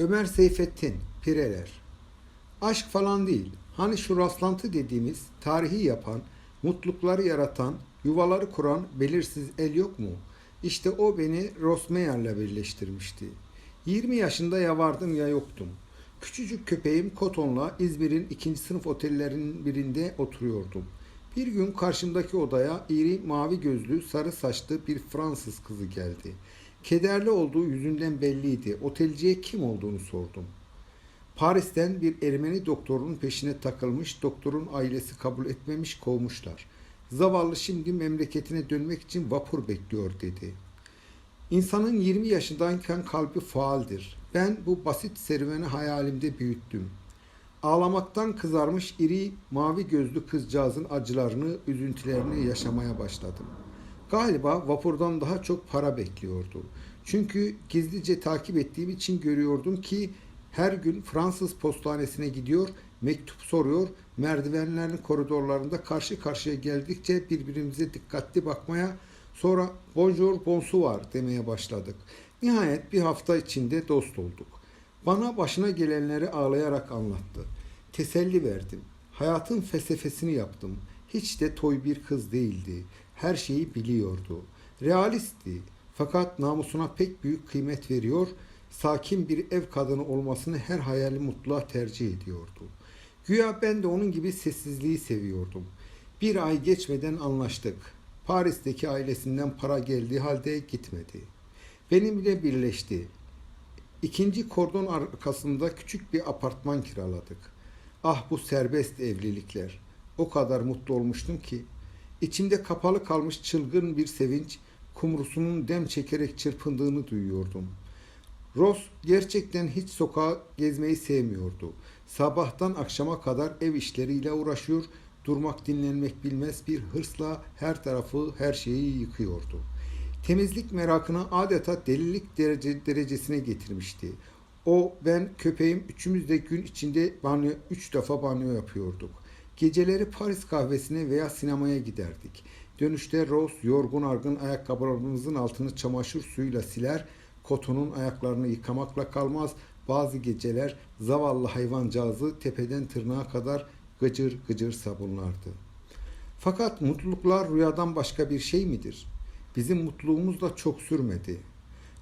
Ömer Seyfettin, Pireler. Aşk falan değil. Hani şu rastlantı dediğimiz, tarihi yapan, mutlulukları yaratan, yuvaları kuran belirsiz el yok mu? İşte o beni Rosmeyer'le birleştirmişti. 20 yaşında ya vardım ya yoktum. Küçücük köpeğim Koton'la İzmir'in ikinci sınıf otellerinin birinde oturuyordum. Bir gün karşımdaki odaya iri mavi gözlü sarı saçlı bir Fransız kızı geldi. Kederli olduğu yüzünden belliydi. Otelciye kim olduğunu sordum. Paris'ten bir Ermeni doktorun peşine takılmış, doktorun ailesi kabul etmemiş, kovmuşlar. Zavallı şimdi memleketine dönmek için vapur bekliyor dedi. İnsanın 20 yaşındayken kalbi faaldir. Ben bu basit serüveni hayalimde büyüttüm. Ağlamaktan kızarmış iri mavi gözlü kızcağızın acılarını, üzüntülerini yaşamaya başladım. Galiba vapurdan daha çok para bekliyordu. Çünkü gizlice takip ettiğim için görüyordum ki her gün Fransız postanesine gidiyor, mektup soruyor, merdivenlerin koridorlarında karşı karşıya geldikçe birbirimize dikkatli bakmaya, sonra bonjour bonsoir demeye başladık. Nihayet bir hafta içinde dost olduk. Bana başına gelenleri ağlayarak anlattı. Teselli verdim. Hayatın felsefesini yaptım. Hiç de toy bir kız değildi. Her şeyi biliyordu. Realistti. Fakat namusuna pek büyük kıymet veriyor, sakin bir ev kadını olmasını her hayali mutluluğa tercih ediyordu. Güya ben de onun gibi sessizliği seviyordum. Bir ay geçmeden anlaştık. Paris'teki ailesinden para geldiği halde gitmedi. Benimle birleşti. İkinci kordon arkasında küçük bir apartman kiraladık. Ah bu serbest evlilikler. O kadar mutlu olmuştum ki. İçimde kapalı kalmış çılgın bir sevinç, kumrusunun dem çekerek çırpındığını duyuyordum. Ross gerçekten hiç sokağa gezmeyi sevmiyordu. Sabahtan akşama kadar ev işleriyle uğraşıyor, durmak dinlenmek bilmez bir hırsla her tarafı her şeyi yıkıyordu. Temizlik merakını adeta delilik derece, derecesine getirmişti. O, ben, köpeğim üçümüz de gün içinde banyo, üç defa banyo yapıyorduk. Geceleri Paris kahvesine veya sinemaya giderdik. Dönüşte Rose yorgun argın ayakkabılarımızın altını çamaşır suyuyla siler, kotonun ayaklarını yıkamakla kalmaz, bazı geceler zavallı hayvancağızı tepeden tırnağa kadar gıcır gıcır sabunlardı. Fakat mutluluklar rüyadan başka bir şey midir? Bizim mutluluğumuz da çok sürmedi.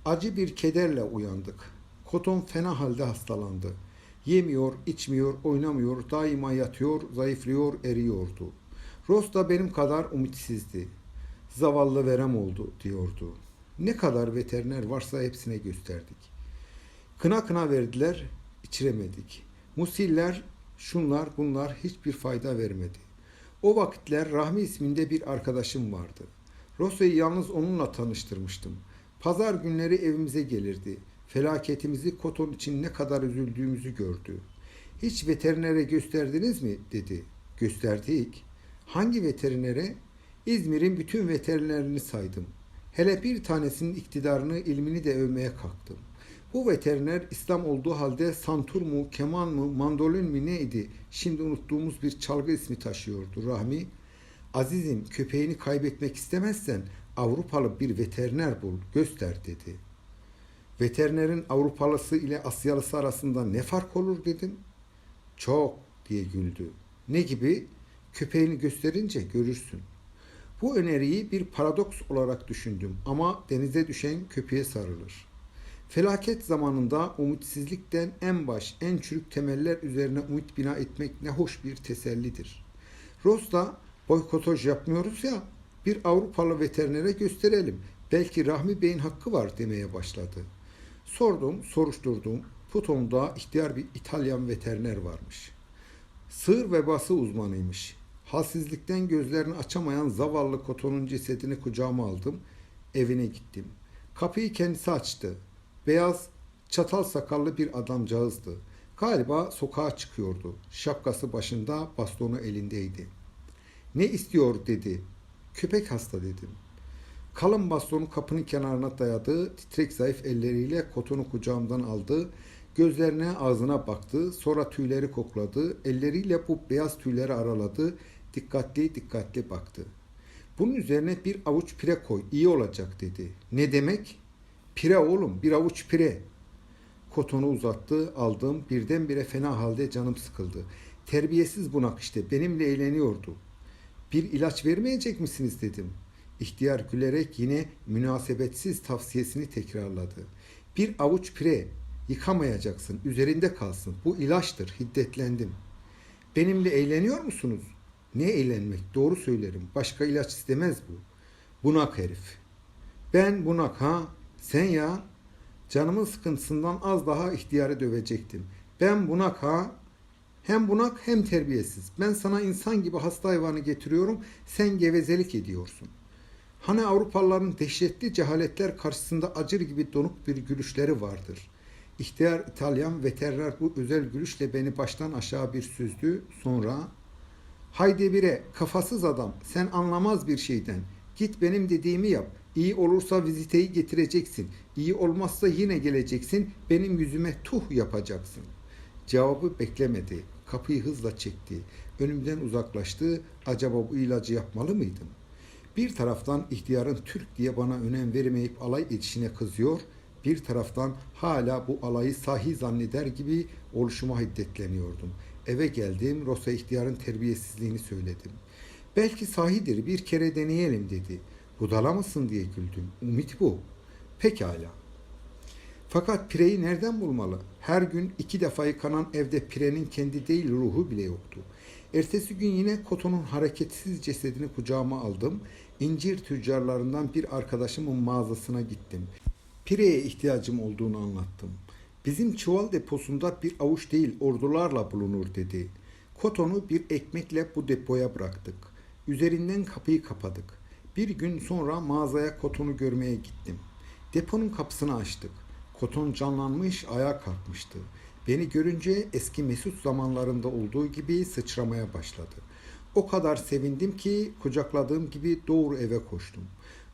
Acı bir kederle uyandık. Koton fena halde hastalandı. Yemiyor, içmiyor, oynamıyor, daima yatıyor, zayıflıyor, eriyordu. Ross da benim kadar umitsizdi. Zavallı verem oldu diyordu. Ne kadar veteriner varsa hepsine gösterdik. Kına kına verdiler, içiremedik. Musiller, şunlar bunlar hiçbir fayda vermedi. O vakitler Rahmi isminde bir arkadaşım vardı. Ross'u yalnız onunla tanıştırmıştım. Pazar günleri evimize gelirdi. Felaketimizi Koton için ne kadar üzüldüğümüzü gördü. Hiç veterinere gösterdiniz mi? dedi. Gösterdik. Hangi veterinere? İzmir'in bütün veterinerlerini saydım. Hele bir tanesinin iktidarını, ilmini de övmeye kalktım. Bu veteriner İslam olduğu halde santur mu, keman mı, mandolin mi neydi? Şimdi unuttuğumuz bir çalgı ismi taşıyordu Rahmi. Azizim köpeğini kaybetmek istemezsen Avrupalı bir veteriner bul, göster dedi. Veterinerin Avrupalısı ile Asyalısı arasında ne fark olur dedim. Çok diye güldü. Ne gibi? Köpeğini gösterince görürsün. Bu öneriyi bir paradoks olarak düşündüm ama denize düşen köpeğe sarılır. Felaket zamanında umitsizlikten en baş, en çürük temeller üzerine umut bina etmek ne hoş bir tesellidir. Ross da boykotaj yapmıyoruz ya, bir Avrupalı veterinere gösterelim. Belki Rahmi Bey'in hakkı var demeye başladı. Sordum, soruşturdum. Puton'da ihtiyar bir İtalyan veteriner varmış. Sığır vebası uzmanıymış. Halsizlikten gözlerini açamayan zavallı Koton'un cesedini kucağıma aldım. Evine gittim. Kapıyı kendisi açtı. Beyaz, çatal sakallı bir adamcağızdı. Galiba sokağa çıkıyordu. Şapkası başında, bastonu elindeydi. Ne istiyor dedi. Köpek hasta dedim. Kalın bastonu kapının kenarına dayadı, titrek zayıf elleriyle kotonu kucağımdan aldı, gözlerine ağzına baktı, sonra tüyleri kokladı, elleriyle bu beyaz tüyleri araladı, dikkatli dikkatli baktı. Bunun üzerine bir avuç pire koy, iyi olacak dedi. Ne demek? Pire oğlum, bir avuç pire. Kotonu uzattı, aldım. Birdenbire fena halde canım sıkıldı. Terbiyesiz bunak işte, benimle eğleniyordu. Bir ilaç vermeyecek misiniz dedim. İhtiyar gülerek yine münasebetsiz tavsiyesini tekrarladı. Bir avuç pire, yıkamayacaksın, üzerinde kalsın. Bu ilaçtır, hiddetlendim. Benimle eğleniyor musunuz? Ne eğlenmek, doğru söylerim. Başka ilaç istemez bu. Bunak herif. Ben bunak ha, sen ya. Canımın sıkıntısından az daha ihtiyarı dövecektim. Ben bunak ha, hem bunak hem terbiyesiz. Ben sana insan gibi hasta hayvanı getiriyorum, sen gevezelik ediyorsun. Hani Avrupalıların dehşetli cehaletler karşısında acır gibi donuk bir gülüşleri vardır. İhtiyar İtalyan veteriner bu özel gülüşle beni baştan aşağı bir süzdü. Sonra Haydi bire kafasız adam sen anlamaz bir şeyden. Git benim dediğimi yap. İyi olursa viziteyi getireceksin. İyi olmazsa yine geleceksin. Benim yüzüme tuh yapacaksın. Cevabı beklemedi. Kapıyı hızla çekti. Önümden uzaklaştı. Acaba bu ilacı yapmalı mıydım? Bir taraftan ihtiyarın Türk diye bana önem vermeyip alay edişine kızıyor. Bir taraftan hala bu alayı sahi zanneder gibi oluşuma hiddetleniyordum. Eve geldim, Rosa ihtiyarın terbiyesizliğini söyledim. Belki sahidir, bir kere deneyelim dedi. Budala mısın diye güldüm. Ümit bu. Pekala. Fakat pireyi nereden bulmalı? Her gün iki defa yıkanan evde pirenin kendi değil ruhu bile yoktu. Ertesi gün yine Koto'nun hareketsiz cesedini kucağıma aldım. İncir tüccarlarından bir arkadaşımın mağazasına gittim. Pireye ihtiyacım olduğunu anlattım. Bizim çuval deposunda bir avuç değil ordularla bulunur dedi. Koton'u bir ekmekle bu depoya bıraktık. Üzerinden kapıyı kapadık. Bir gün sonra mağazaya Koton'u görmeye gittim. Deponun kapısını açtık. Koton canlanmış, ayağa kalkmıştı. Beni görünce eski mesut zamanlarında olduğu gibi sıçramaya başladı. O kadar sevindim ki kucakladığım gibi doğru eve koştum.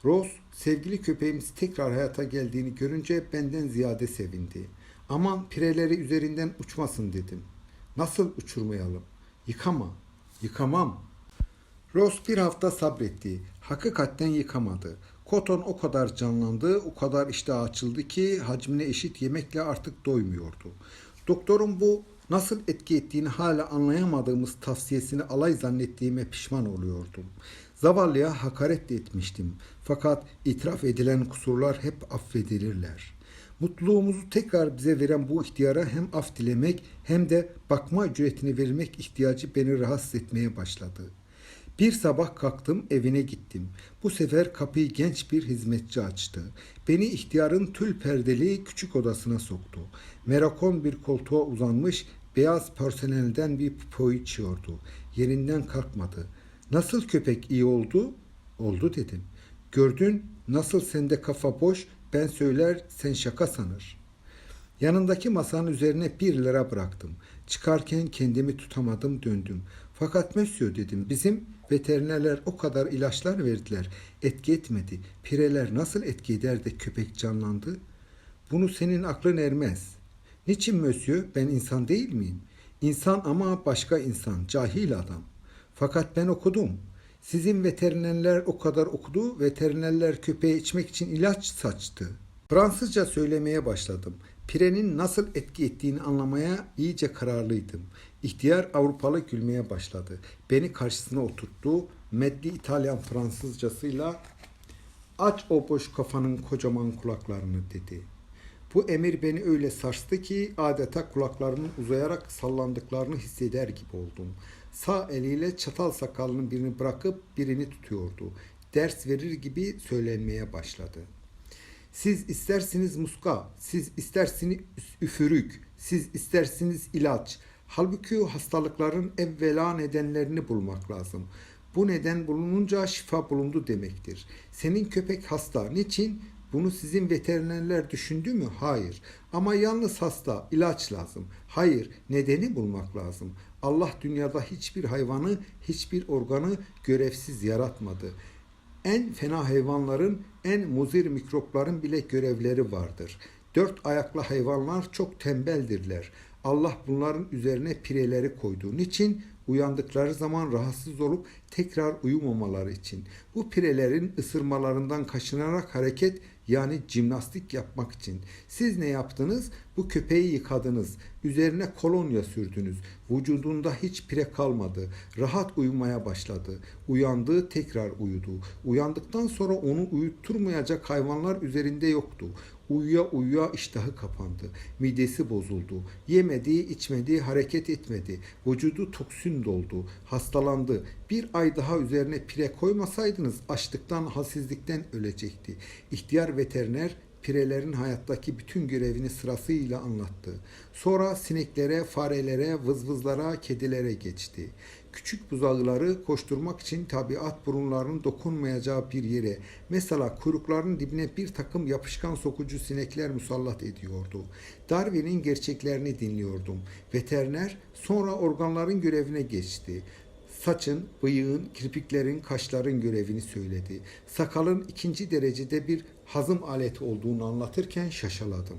Rose, sevgili köpeğimiz tekrar hayata geldiğini görünce benden ziyade sevindi. Aman pireleri üzerinden uçmasın dedim. Nasıl uçurmayalım? Yıkama. Yıkamam. Rose bir hafta sabretti. Hakikaten yıkamadı. Koton o kadar canlandı, o kadar iştah açıldı ki hacmine eşit yemekle artık doymuyordu. Doktorun bu nasıl etki ettiğini hala anlayamadığımız tavsiyesini alay zannettiğime pişman oluyordum. Zavallıya hakaret de etmiştim. Fakat itiraf edilen kusurlar hep affedilirler. Mutluluğumuzu tekrar bize veren bu ihtiyara hem af dilemek hem de bakma ücretini vermek ihtiyacı beni rahatsız etmeye başladı. Bir sabah kalktım evine gittim. Bu sefer kapıyı genç bir hizmetçi açtı. Beni ihtiyarın tül perdeli küçük odasına soktu. Merakon bir koltuğa uzanmış beyaz porselenden bir pupo içiyordu. Yerinden kalkmadı. Nasıl köpek iyi oldu? Oldu dedim. Gördün nasıl sende kafa boş ben söyler sen şaka sanır. Yanındaki masanın üzerine bir lira bıraktım. Çıkarken kendimi tutamadım döndüm. Fakat Monsieur dedim bizim veterinerler o kadar ilaçlar verdiler. Etki etmedi. Pireler nasıl etki eder de köpek canlandı? Bunu senin aklın ermez. Niçin Monsieur ben insan değil miyim? İnsan ama başka insan, cahil adam. Fakat ben okudum. Sizin veterinerler o kadar okudu, veterinerler köpeğe içmek için ilaç saçtı. Fransızca söylemeye başladım. Pirenin nasıl etki ettiğini anlamaya iyice kararlıydım. İhtiyar Avrupalı gülmeye başladı. Beni karşısına oturttu. Medli İtalyan Fransızcasıyla aç o boş kafanın kocaman kulaklarını dedi. Bu emir beni öyle sarstı ki adeta kulaklarımın uzayarak sallandıklarını hisseder gibi oldum. Sağ eliyle çatal sakalının birini bırakıp birini tutuyordu. Ders verir gibi söylenmeye başladı. Siz istersiniz muska, siz istersiniz üfürük, siz istersiniz ilaç. Halbuki hastalıkların evvela nedenlerini bulmak lazım. Bu neden bulununca şifa bulundu demektir. Senin köpek hasta. Niçin? Bunu sizin veterinerler düşündü mü? Hayır. Ama yalnız hasta, ilaç lazım. Hayır, nedeni bulmak lazım. Allah dünyada hiçbir hayvanı, hiçbir organı görevsiz yaratmadı. En fena hayvanların, en muzir mikropların bile görevleri vardır. Dört ayaklı hayvanlar çok tembeldirler. Allah bunların üzerine pireleri koydu. Niçin? Uyandıkları zaman rahatsız olup tekrar uyumamaları için. Bu pirelerin ısırmalarından kaçınarak hareket Yani jimnastik yapmak için. Siz ne yaptınız? Bu köpeği yıkadınız. Üzerine kolonya sürdünüz. Vücudunda hiç pire kalmadı. Rahat uyumaya başladı. Uyandı, tekrar uyudu. Uyandıktan sonra onu uyutturmayacak hayvanlar üzerinde yoktu. Uyuya uyuya iştahı kapandı. Midesi bozuldu. Yemedi, içmedi, hareket etmedi. Vücudu toksin doldu. Hastalandı. Bir ay daha üzerine pire koymasaydınız açlıktan, halsizlikten ölecekti. İhtiyar veteriner pirelerin hayattaki bütün görevini sırasıyla anlattı. Sonra sineklere, farelere, vızvızlara, kedilere geçti. Küçük buzağıları koşturmak için tabiat burunlarının dokunmayacağı bir yere, mesela kuyruklarının dibine bir takım yapışkan sokucu sinekler musallat ediyordu. Darwin'in gerçeklerini dinliyordum. Veteriner sonra organların görevine geçti. Saçın, bıyığın, kirpiklerin, kaşların görevini söyledi. Sakalın ikinci derecede bir hazım aleti olduğunu anlatırken şaşaladım.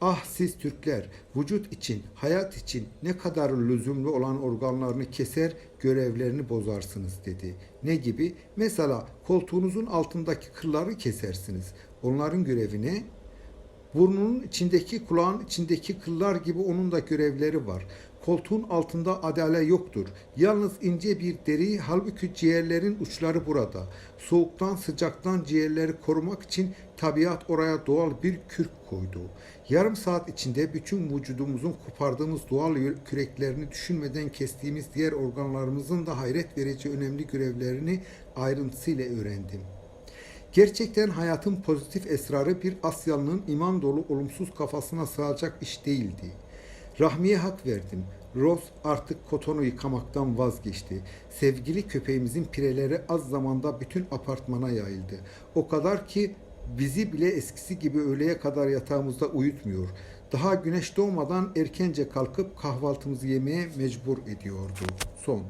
Ah siz Türkler, vücut için, hayat için ne kadar lüzumlu olan organlarını keser, görevlerini bozarsınız dedi. Ne gibi? Mesela koltuğunuzun altındaki kılları kesersiniz. Onların görevi ne? Burnunun içindeki, kulağın içindeki kıllar gibi onun da görevleri var. Koltuğun altında adale yoktur. Yalnız ince bir deri, halbuki ciğerlerin uçları burada. Soğuktan, sıcaktan ciğerleri korumak için tabiat oraya doğal bir kürk koydu. Yarım saat içinde bütün vücudumuzun kopardığımız doğal küreklerini düşünmeden kestiğimiz diğer organlarımızın da hayret verici önemli görevlerini ayrıntısıyla öğrendim. Gerçekten hayatın pozitif esrarı bir Asyalı'nın iman dolu olumsuz kafasına sığacak iş değildi. Rahmi'ye hak verdim. Rose artık kotonu yıkamaktan vazgeçti. Sevgili köpeğimizin pireleri az zamanda bütün apartmana yayıldı. O kadar ki bizi bile eskisi gibi öğleye kadar yatağımızda uyutmuyor. Daha güneş doğmadan erkence kalkıp kahvaltımızı yemeye mecbur ediyordu. Son.